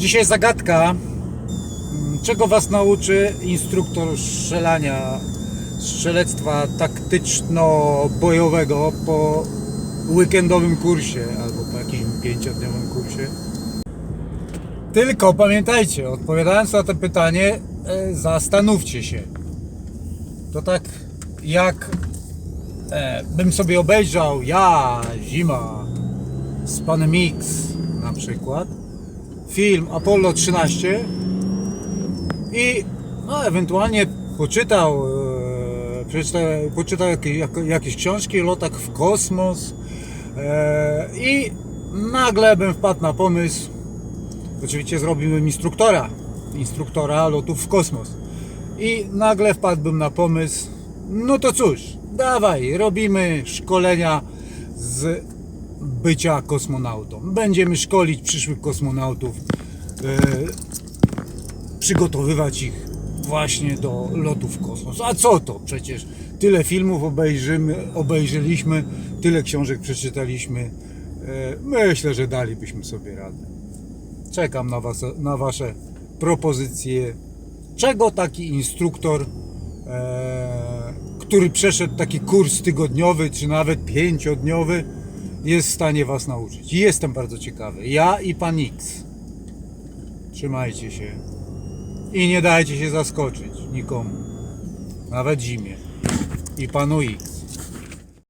Dzisiaj zagadka. Mm, Czego Was nauczy instruktor strzelania, strzelectwa taktyczno-bojowego po weekendowym kursie albo po jakimś pięciodniowym kursie? Tylko pamiętajcie, odpowiadając na to pytanie, e, zastanówcie się. To tak jak e, bym sobie obejrzał ja, zima, z panem X na przykład, film Apollo 13 i no, ewentualnie poczytał, e, przeczytał, poczytał jakieś, jak- jakieś książki o lotach w kosmos e, i nagle bym wpadł na pomysł, oczywiście zrobiłbym instruktora, instruktora lotów w kosmos. I nagle wpadłbym na pomysł, no to cóż, dawaj, robimy szkolenia z bycia kosmonautą. Będziemy szkolić przyszłych kosmonautów, e, przygotowywać ich właśnie do lotów w kosmos. A co to? Przecież tyle filmów obejrzymy, obejrzeliśmy, tyle książek przeczytaliśmy. E, myślę, że dalibyśmy sobie radę. Czekam na, was, na Wasze propozycje. Czego taki instruktor, e, który przeszedł taki kurs tygodniowy, czy nawet pięciodniowy, jest w stanie Was nauczyć? Jestem bardzo ciekawy. Ja i Pan X. Trzymajcie się. I nie dajcie się zaskoczyć nikomu. Nawet zimie. I Panu X.